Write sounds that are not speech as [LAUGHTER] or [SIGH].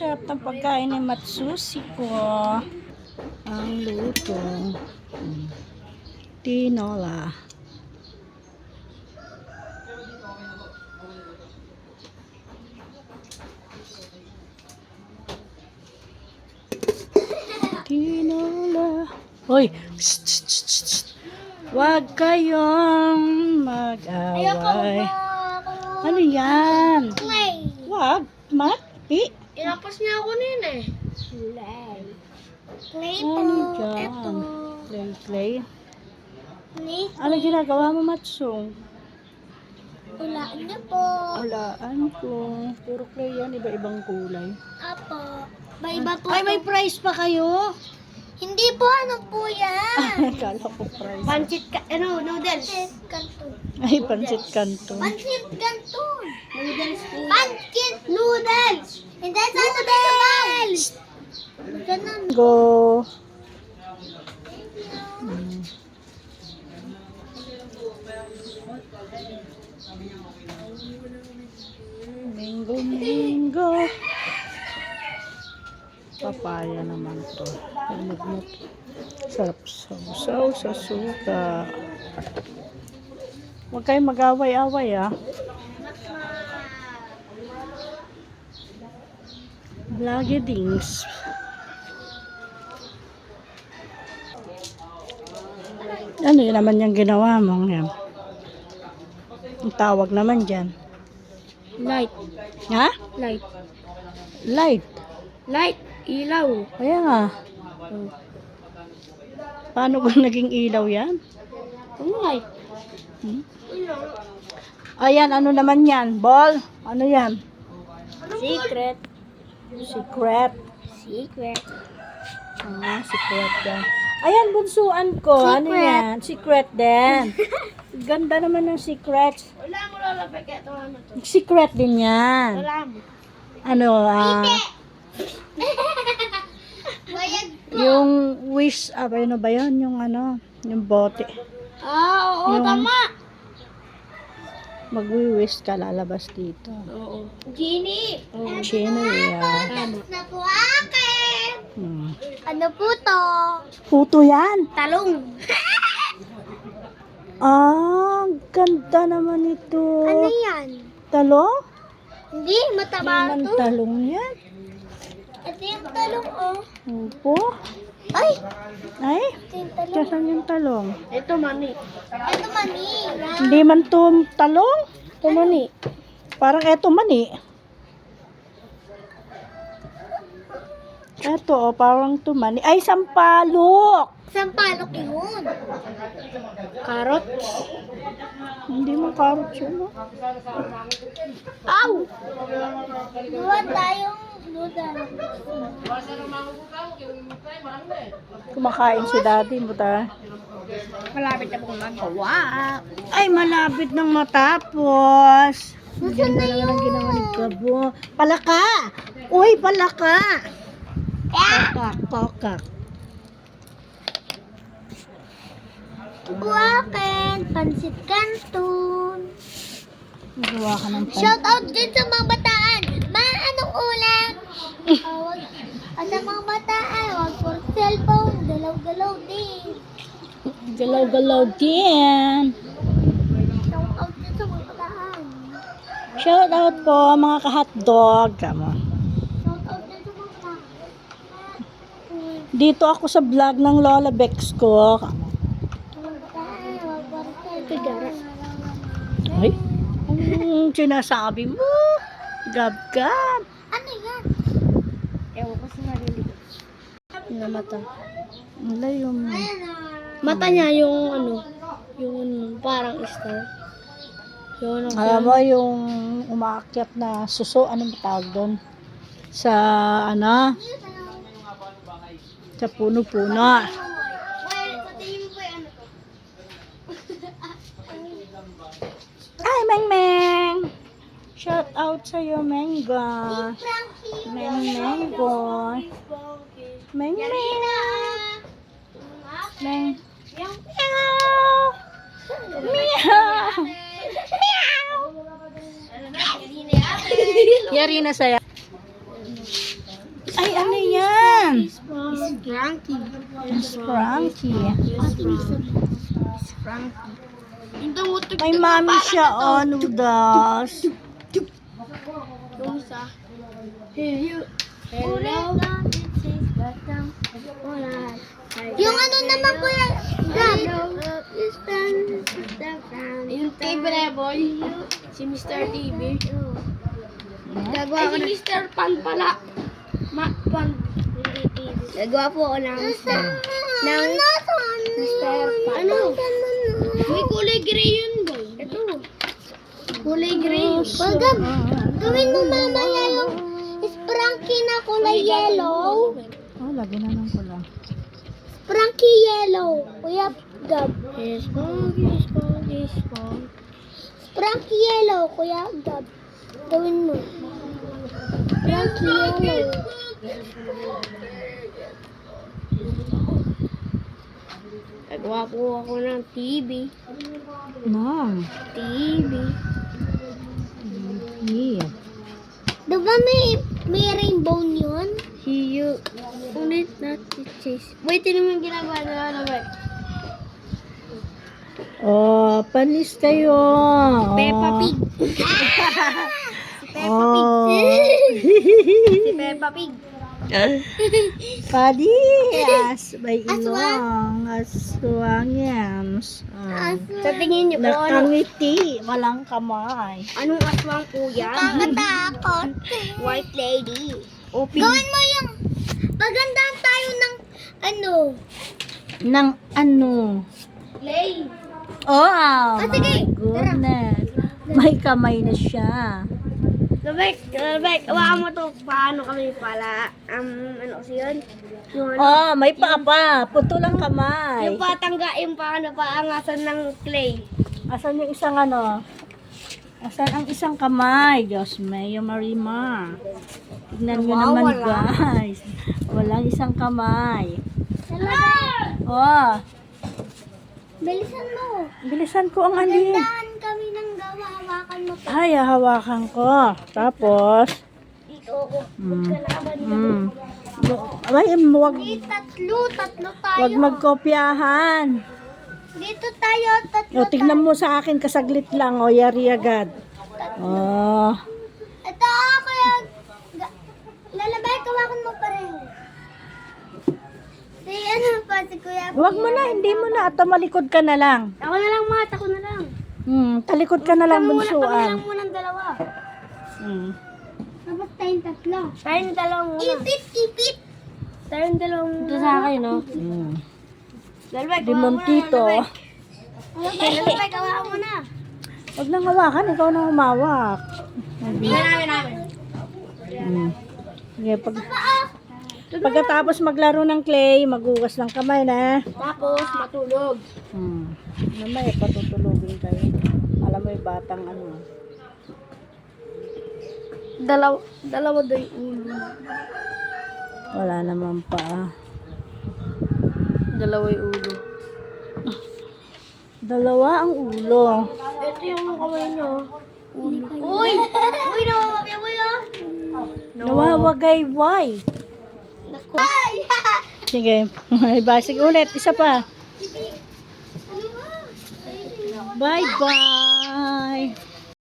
sarap ng pagkain ni Matsushi ko. Ang luto. Hmm. Tinola. Tinola. Hoy! Shh, shh, shh, shh, shh. Huwag kayong mag-away. Ano yan? Clay. Wag, mati. Inapos niya ako nila eh. Clay. Clay po. Ano dyan? Ito. Clay, clay. Ni. Ano ginagawa mo, Matsung? Ulaan niya po. Walaan ko. Puro clay yan, iba-ibang kulay. Apo. Ba-iba po. Ay, may price pa kayo? Hindi po, ano po yan? [LAUGHS] Kala ko price. Pancit ka, ano, noodles. Pancit canton. Ay, pansit kanto. Pancit canton. Noodles po. Pancit noodles. Hindi sa noodles. Ganun. Go. Hmm. Mingo, mingo. Papaya naman to. Lumugmok. Sarap sausaw sa suka. Huwag kayong mag-away-away ah. Vlogedings. Ano yun naman yung ginawa mo? Yan. Ang tawag naman dyan. Light. Ha? Light. Light. Light. Ilaw. Kaya nga. Paano ba [LAUGHS] naging ilaw yan? Light. Hmm? Ayan, ano naman yan? Ball? Ano yan? Secret. Secret. Secret. Ah, secret yan. Ayan, bunsuan ko. Ano Secret. yan? Secret din. [LAUGHS] Ganda naman ng secret. Wala mo lalapit kaya ito ano to. Secret din yan. Wala mo. Ano, ah, Bayag. [LAUGHS] yung wish, ah, ano ba yun? Yung ano, yung bote. Ah, oo, Yung- tama. Magwi-wish ka, lalabas dito. Oo. Genie. Oh, yan. Tapos na po akin. Hmm. Ano po to? Puto yan. Talong. [LAUGHS] Ah, ganda naman ito. Ano yan? Talong? Hindi, mataba Naman to. talong yan. Ito yung talong, oh. Opo. Ay! Ay, Ito yung talong. yung talong. Ito mani. Ito mani. Hindi man to talong. Ito mani. Parang eto man eh. Eto, oh, parang tumani. Ay, sampalok! Sampalok yun. Carrot. Hindi mo carrot yun, oh. Ow! Gawa tayong. Kumakain si daddy mo ta. Malapit na pong magawa. Ay, malapit nang matapos. Ang ganda naman ang ginawa ni Gabo. Palaka! Uy, palaka! Kokak, kokak. Buwakin, pansit canton. Magawa ka ng pan. Shout out din sa mga ulam? Wag, sa mga bataan, wag for cellphone. Galaw-galaw din. Galaw-galaw din. Shout out din sa mga bataan. Shout out po mga ka-hotdog. Kamo. Shout out din sa mga bataan. Dito ako sa vlog ng Lola Bex ko. Ay, ang sinasabi mo. Gab-gab. Ano yan? Ewan ko sa sarili ko. Yung mata. Wala yung... Mata niya yung ano, yung parang star. Yung ano Alam mo yung umaakyat na suso, anong tawag doon? Sa ano? Sa puno-puno. Mo ano. Ay, Meng Meng! Shout out sa'yo, Mengga. Frankie. Meng Menggo. Meng Meng. Meng. Yung Meow! Meow! Meow! Yari na saya. Ay, ano yan? It's Frankie. Miss Frankie. It's Frankie. Ito mo ito. May mami siya, oh, noodles. Yung isa. Hello. Hello. Yung ano naman po yan, Gab. Yung kay Breboy, si Mr. TV. Gagawa ko si Mr. Pan pala. Ma, Pan. Gagawa po ako ng Mr. Ng Mr. Pan. Ano? May kulay gray yun, boy. Ito. Kulay gray yun. Gawin mo mamaya yung Frankie na kulay yellow. Oh, lagi na ng pula. Frankie yellow. Kuya Gab. Yes, yes, yes, Frankie yellow, Kuya Gab. Gawin mo. Frankie yellow. Nagawa po ako ng TV. No. TV. Yeah. Diba may, may rainbow yun? Hiyo. Ulit natin chase. Wait, mo yung ginagawa nila na ba? Oh, panis kayo. Peppa Oh. Pig. [LAUGHS] Oh. Si Peppa Pig. [LAUGHS] Padis. May Aswang. ilong. Aswang yams. Oh. Sa tingin niyo po, ano, Nakangiti. Walang kamay. anong aswang po yan? Nakakatakot. [LAUGHS] White lady. Gawin mo yung, pagandahan tayo ng, ano, Nang ano? lay. Oh, Ah, sige. my goodness. May kamay na siya. Labek, labek, hawakan mo to. Paano kami pala, um, ano kasi yun? Yung ano, Oh, may papa. Puto lang kamay. yung patangga, yung paano, paangasan ng clay. Asan yung isang ano? Asan ang isang kamay? Diyos Mayo Marima. Tignan nyo naman Nawawala. guys. Walang isang kamay. Labek, Oh, bilisan mo. bilisan ko ang alin. Hawakan mo. Ay, hawakan ko. Tapos, Dito ako. Mm. Mm. Ay, wag, tatlo, tatlo tayo. wag magkopyahan. Dito tayo, tatlo O, tignan mo sa akin, kasaglit lang. O, yari agad. Oh, Ito, kaya... ga- Lalabay, kawakan mo pareho. Si ano pa, si Kuya. wag mo na, hindi mo na. At malikod ka na lang. Ako na lang, mat. Ako na lang. Hmm, talikod ka na lang, muna, kami bunsuan. lang muna ng dalawa. Hmm. Dapat tayong tatlo. Tayong dalawa muna. Ipit, ipit. Tayong dalawa muna. Ito sa akin, no? Hmm. Lalabay, Di Montito. Lalabay, lalabay, kawakan mo na. Wag nang hawakan, ikaw na humawak. Hindi na namin namin. Hmm. Sige, pag, pagkatapos maglaro ng clay, maghugas ng kamay na. Tapos, matulog. Hmm. Mamaya patutulogin kayo. Alam mo yung batang ano. Dalawa, dalawa yung ulo. Wala naman pa. ah. Dalawa yung ulo. Dalawa ang ulo. Ito yung kamay nyo. Ulo. Uy! Uy, nawawagay yun! Nawawagay, why? ko. Sige, [LAUGHS] may basig ulit. Isa pa. Bye-bye.